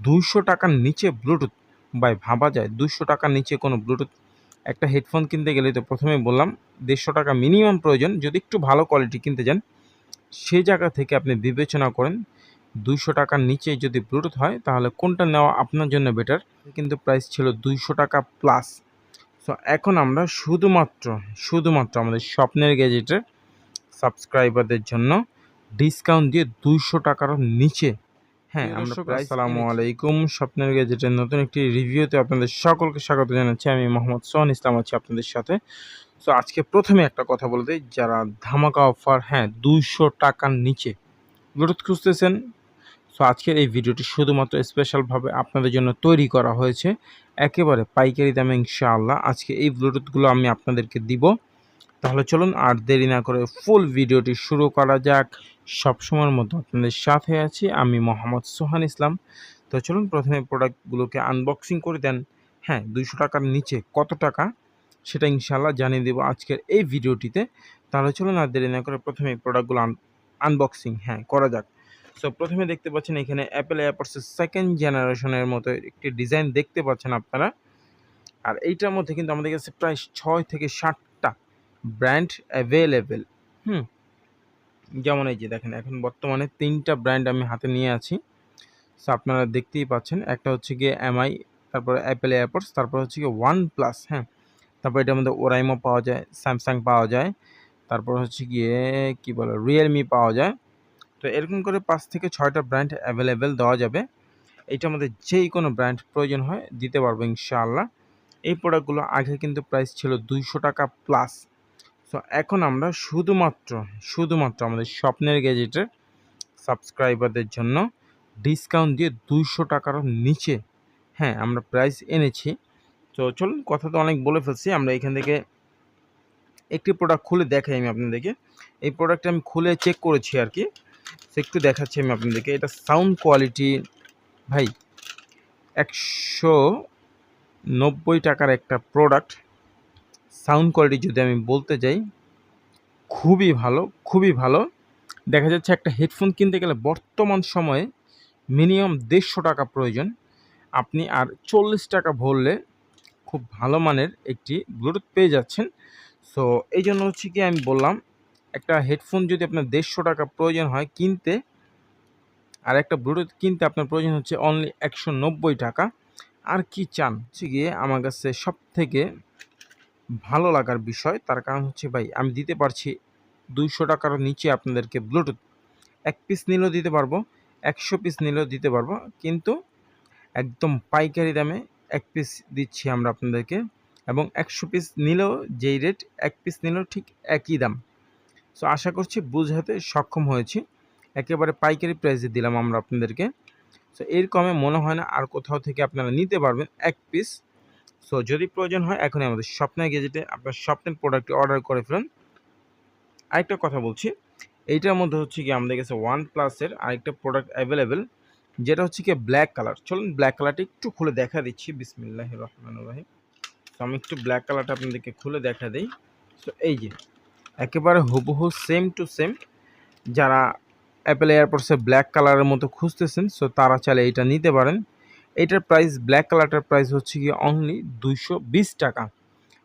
দুইশো টাকার নিচে ব্লুটুথ ভাই, ভাবা যায়, দুইশো টাকার নিচে কোনো ব্লুটুথ একটা হেডফোন কিনতে গেলে তো প্রথমে বললাম, দেড়শো টাকা মিনিমাম প্রয়োজন। যদি একটু ভালো কোয়ালিটি কিনতে যান সেই জায়গা থেকে আপনি বিবেচনা করেন, দুইশো টাকার নিচে যদি ব্লুটুথ হয়, তাহলে কোনটা নেওয়া আপনার জন্য বেটার কিন্তু প্রাইস ছিল দুইশো টাকা প্লাস সো এখন আমরা শুধুমাত্র শুধুমাত্র আমাদের স্বপ্নের গ্যাজেটের সাবস্ক্রাইবারদের জন্য ডিসকাউন্ট দিয়ে দুইশো টাকার নিচে হ্যাঁ আমরা আসসালামু। আলাইকুম স্বপ্নের গ্যাজেটের নতুন একটি রিভিউতে আপনাদের সকলকে স্বাগত জানাচ্ছি। আমি মোহাম্মদ সোহান ইসলাম আছি আপনাদের সাথে। সো আজকে প্রথমে একটা কথা বলে দিই যারা ধামাকা অফার হ্যাঁ দুইশো টাকার নিচে ব্লুটুথ খুঁজতেছেন সো আজকের এই ভিডিওটি শুধুমাত্র স্পেশালভাবে আপনাদের জন্য তৈরি করা হয়েছে। একেবারে পাইকারি দামে ইনশাআল্লাহ আজকে এই ব্লুটুথগুলো আমি আপনাদেরকে দিব। তাহলে চলুন আর দেরি না করে ফুল ভিডিওটি শুরু করা যাক। সবসময়ের মতো আপনাদের সাথে আছি আমি মোহাম্মদ সোহান ইসলাম। তো চলুন প্রথমে প্রোডাক্টগুলোকে আনবক্সিং করে দেন। হ্যাঁ দুইশো টাকার নিচে কত টাকা সেটা ইনশাআল্লাহ জানিয়ে দেবো আজকের এই ভিডিওটিতে। তাহলে চলুন আর দেরি না করে প্রথমে প্রোডাক্টগুলো আনবক্সিং হ্যাঁ করা যাক। সো প্রথমে দেখতে পাচ্ছেন এখানে অ্যাপেল এয়ারপডসের সেকেন্ড জেনারেশনের মতো একটি ডিজাইন দেখতে পাচ্ছেন আপনারা। আর এইটার মধ্যে কিন্তু আমাদের কাছে প্রায় ছয় থেকে ষাটটা ব্র্যান্ড অ্যাভেলেবেল হুম। যেমন এই যে দেখেন, এখন বর্তমানে তিনটা ব্র্যান্ড আমি হাতে নিয়ে আছি। সো আপনারা দেখতেই পাচ্ছেন, একটা হচ্ছে গিয়ে এমআই তারপরে অ্যাপেল এয়ারপডস তারপর হচ্ছে গিয়ে ওয়ান প্লাস হ্যাঁ। তারপর এটার মধ্যে ওরাইমো পাওয়া যায় স্যামসাং পাওয়া যায়। তারপর হচ্ছে গিয়ে, কি বলে রিয়েলমি পাওয়া যায়। তো এরকম করে পাঁচ থেকে ছয়টা ব্র্যান্ড অ্যাভেলেবেল দেওয়া যাবে। এইটার মধ্যে যেই কোনো ব্র্যান্ড প্রয়োজন হয়, দিতে পারব ইনশাআল্লাহ। এই প্রোডাক্টগুলো আগে কিন্তু প্রাইস ছিল দুইশো টাকা প্লাস সো এখন আমরা শুধুমাত্র শুধুমাত্র আমাদের স্বপ্নের গ্যাজেটের সাবস্ক্রাইবারদের জন্য ডিসকাউন্ট দিয়ে দুইশো টাকার নিচে হ্যাঁ আমরা প্রাইস এনেছি। তো চলুন, কথা তো অনেক বলে ফেলছি। আমরা এখান থেকে একটি প্রোডাক্ট খুলে দেখাই আমি আপনাদেরকে। এই প্রোডাক্টটা আমি খুলে চেক করেছি আর কি। একটু দেখাচ্ছি আমি আপনাদেরকে। এটা সাউন্ড কোয়ালিটি ভাই, একশো নব্বই টাকার একটা প্রোডাক্ট সাউন্ড কোয়ালিটি যদি আমি বলতে যাই, খুবই ভালো খুবই ভালো। দেখা যাচ্ছে একটা হেডফোন কিনতে গেলে বর্তমান সময়ে মিনিমাম দেড়শো টাকা প্রয়োজন। আপনি আর চল্লিশ টাকা ভরলে খুব ভালো মানের একটি ব্লুটুথ পেয়ে যাচ্ছেন। সো এই জন্য হচ্ছে কি আমি বললাম, একটা হেডফোন যদি আপনার দেড়শো টাকা প্রয়োজন হয় কিনতে, আর একটা ব্লুটুথ কিনতে আপনার প্রয়োজন হচ্ছে অনলি একশো নব্বই টাকা। আর কি চান? হচ্ছে গিয়ে আমার কাছে সব থেকে ভালো লাগার বিষয়। তার কারণ হচ্ছে, ভাই, আমি দিতে পারছি দুইশো টাকার নিচে আপনাদেরকে ব্লুটুথ এক পিস নিলেও দিতে পারব, একশো পিস নিলেও দিতে পারব, কিন্তু একদম পাইকারি দামে এক পিস দিচ্ছি আমরা আপনাদেরকে। এবং একশো পিস নিলেও যেই রেট এক পিস নিলেও ঠিক একই দাম। সো আশা করছি বুঝাতে সক্ষম হয়েছি। একেবারে পাইকারি প্রাইসে দিলাম আমরা আপনাদেরকে। সো এর কমে মনে হয় না আর কোথাও থেকে আপনারা নিতে পারবেন এক পিস সো যদি প্রয়োজন হয়, এখনই আমাদের স্বপ্নের গেজেটে আপনার স্বপ্নের প্রোডাক্টটি অর্ডার করে ফেলুন। আরেকটা কথা বলছি, এইটার মধ্যে হচ্ছে কি আমাদের কাছে ওয়ান প্লাসের আরেকটা প্রোডাক্ট অ্যাভেলেবেল যেটা হচ্ছে কি ব্ল্যাক কালার চলুন ব্ল্যাক কালারটা একটু খুলে দেখা দিচ্ছি। বিসমিল্লাহ রহমান রাহিম। তো আমি একটু ব্ল্যাক কালারটা আপনাদেরকে খুলে দেখা দিই। তো এই যে, একেবারে হুবহু সেম টু সেম যারা অ্যাপেল এয়ারপোর্টসে ব্ল্যাক কালারের মতো খুঁজতেছেন সো তারা চাইলে এইটা নিতে পারেন। এইটার প্রাইস ব্ল্যাক কালারটার প্রাইস হচ্ছে কি অনলি দুইশো বিশ টাকা।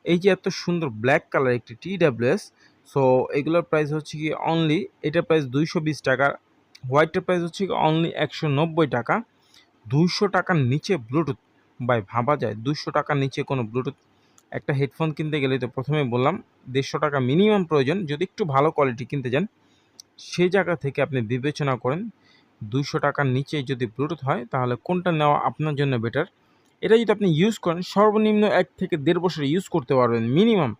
এই যে এত সুন্দর ব্ল্যাক কালার একটি টি ডাব্লিউএস সো এগুলোর প্রাইস হচ্ছে কি অনলি এটার প্রাইস দুইশো বিশ টাকা হোয়াইটের প্রাইস হচ্ছে কি অনলি একশো নব্বই টাকা। দুইশো টাকার নিচে ব্লুটুথ বাই ভাবা যায়, দুইশো টাকার নিচে কোনো ব্লুটুথ একটা হেডফোন কিনতে গেলে তো প্রথমে বললাম, দেড়শো টাকা মিনিমাম প্রয়োজন, যদি একটু ভালো কোয়ালিটি কিনতে যান সেই জায়গা থেকে আপনি বিবেচনা করেন দুইশো টাকার নিচে যদি ব্লুটুথ হয়, তাহলে কোনটা নেওয়া আপনার জন্য বেটার এটা যদি আপনি ইউজ করেন, সর্বনিম্ন এক থেকে দেড় বছর ইউজ করতে পারবেন মিনিমাম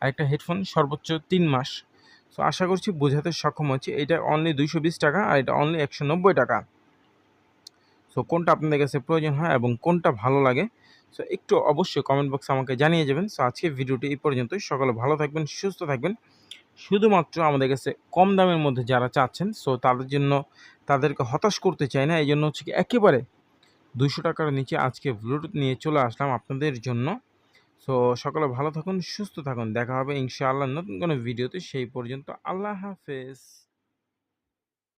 আর একটা হেডফোন সর্বোচ্চ তিন মাস। সো আশা করছি বোঝাতে সক্ষম হচ্ছে এটা অনলি দুইশো বিশ টাকা আর এটা অনলি একশো নব্বই টাকা। সো কোনটা আপনাদের কাছে প্রয়োজন হয় এবং কোনটা ভালো লাগে? সো একটু অবশ্যই কমেন্ট বক্সে আমাকে জানিয়ে যাবেন। সো আজকে ভিডিওটি এই পর্যন্তই। সকলে ভালো থাকবেন, সুস্থ থাকবেন। শুধুমাত্র আমাদের কাছে কম দামের মধ্যে যারা চাচ্ছেন সো তাদের জন্য তাদেরকে হতাশ করতে চাই না এই জন্য হচ্ছে কি একেবারে দুশো টাকার নিচে আজকে ব্লুটুথ নিয়ে চলে আসলাম আপনাদের জন্য। সো, সকলে ভালো থাকুন, সুস্থ থাকুন। দেখা হবে ইনশাআল্লাহ নতুন কোনো ভিডিওতে। সেই পর্যন্ত আল্লাহ হাফেজ।